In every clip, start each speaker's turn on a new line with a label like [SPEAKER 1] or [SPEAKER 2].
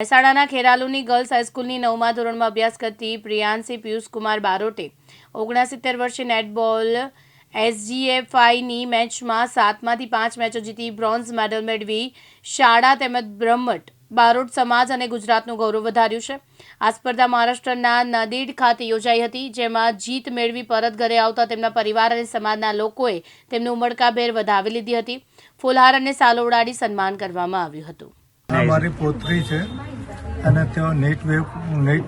[SPEAKER 1] મહેસાણાના ખેરાલુની ગર્લ્સ હાઈસ્કૂલની નવમા ધોરણમાં અભ્યાસ કરતી પ્રિયાંશી પિયુષકુમાર બારોટે ઓગણસિત્તેર વર્ષે નેટબોલ એસજીએફઆઈની મેચમાં સાતમાંથી પાંચ મેચો જીતી બ્રોન્ઝ મેડલ મેળવી શાળા તેમજ બ્રહ્મટ. બારોટ સમાજ અને ગુજરાતનું ગૌરવ વધાર્યું છે. આ સ્પર્ધા મહારાષ્ટ્રના નદીડ ખાતે યોજાઈ હતી, જેમાં જીત મેળવી પરત ઘરે આવતા તેમના પરિવાર અને સમાજના લોકોએ તેમનું ઉમળકાભેર વધાવી લીધી હતી. ફુલહાર અને સાલો ઉડાડી સન્માન કરવામાં આવ્યું હતું.
[SPEAKER 2] મારી પોતરી છે અને તેઓ નેટ વેવ નેટ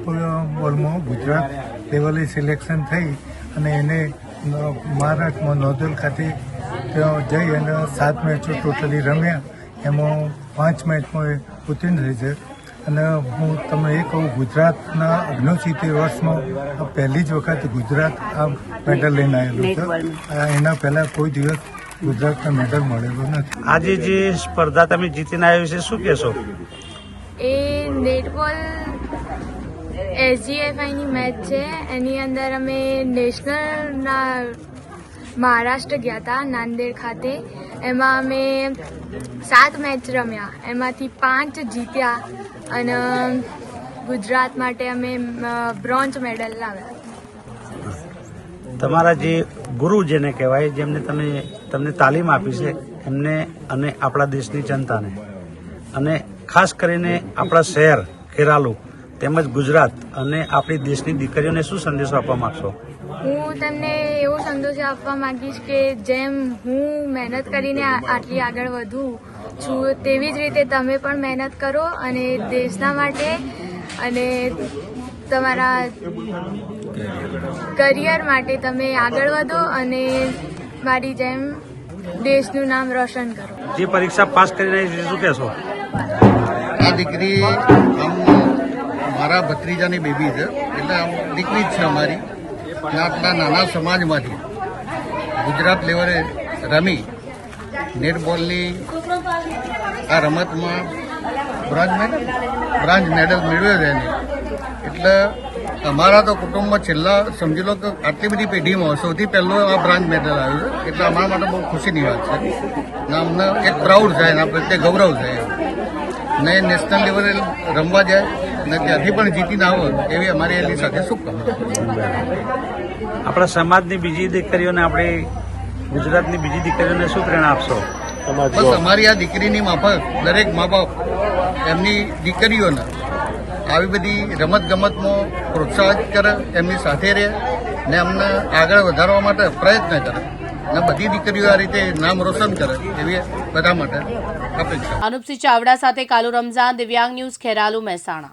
[SPEAKER 2] બોલમાં ગુજરાત લેવલે સિલેક્શન થઈ અને એને મહારાષ્ટ્રમાં નોદલ ખાતે તેઓ જઈ અને સાત મેચો ટોટલી રમ્યા. એમાં પાંચ મેચમાં એ ઉત્તીર્ણ થઈ છે. અને હું તમને એ કહું ગુજરાતના ઓગણસિત્તેર વર્ષમાં પહેલી જ વખત ગુજરાત આ મેડલ લઈને આવેલું છે. એના પહેલાં કોઈ દિવસ ગુજરાતને મેડલ મળેલો નથી.
[SPEAKER 3] આજે જે સ્પર્ધા તમે જીતીને આવ્યા છે શું કહેશો?
[SPEAKER 4] એ નેટબોલ એસજીએફઆઈની મેચ છે. એની અંદર અમે નેશનલના મહારાષ્ટ્ર ગયા હતા નાંદેડ ખાતે. એમાં અમે સાત મેચ રમ્યા. એમાંથી પાંચ જીત્યા અને ગુજરાત માટે અમે બ્રોન્ઝ મેડલ લાવ્યા.
[SPEAKER 3] તમારા જે ગુરુ જેને કહેવાય, જેમને તમે, તમને તાલીમ આપી છે, એમને અને આપણા દેશની જનતાને અને ખાસ કરીને આપણા શહેર, ખેરાલુ, તેમજ ગુજરાત અને આપણી દેશની દીકરીઓને શું સંદેશો આપવા માંગશો?
[SPEAKER 4] હું તમને એવો સંદેશ આપવા માંગીશ કે જેમ હું મહેનત કરીને આટલી આગળ વધું છું, તેવી જ રીતે તમે પણ મહેનત કરો અને દેશના માટે અને તમારા કરિયર માટે તમે આગળ વધો અને મારી જેમ દેશનું નામ રોશન કરો.
[SPEAKER 3] જે પરીક્ષા પાસ કરી રહી છે શું કહેશો?
[SPEAKER 5] આ દીકરી આમ મારા ભત્રીજાની બેબી છે. એટલે આમ દીકરી જ છે અમારી. આટલા નાના સમાજમાંથી ગુજરાત લેવલે રમી નેટબોલની આ રમતમાં બ્રોન્જ મેડલ બ્રોન્જ મેડલ મેળવ્યો છે એને. એટલે અમારા તો કુટુંબમાં છેલ્લા સમજી લો કે આટલી બધી પેઢીમાં સૌથી પહેલો આ બ્રાન્ચ મેડલ આવ્યું છે. એટલે અમારા માટે બહુ ખુશીની વાત છે. ને અમને એક પ્રાઉડ થાય ને પ્રત્યે ગૌરવ થાય ને નેશનલ લેવલે રમવા જાય ને ત્યાંથી પણ જીતીને આવો એવી અમારી એની સાથે શુભકામના
[SPEAKER 3] આપણા સમાજની બીજી દીકરીઓને આપણે ગુજરાતની બીજી દીકરીઓને શું પ્રેરણા આપશો?
[SPEAKER 5] બસ અમારી આ દીકરીની માફક દરેક મા બાપ એમની દીકરીઓને આવી બધી રમત ગમતમાં પ્રોત્સાહિત કરે એમની સાથે રહે ને અમને આગળ વધારવા માટે પ્રયત્ન કરે અને બધી દીકરીઓ આ રીતે નામ રોશન કરે બધા માટે
[SPEAKER 1] અનુપસિંહ ચાવડા સાથે કાલુ રમઝાન, દિવ્યાંગ ન્યૂઝ, ખેરાલુ મહેસાણા.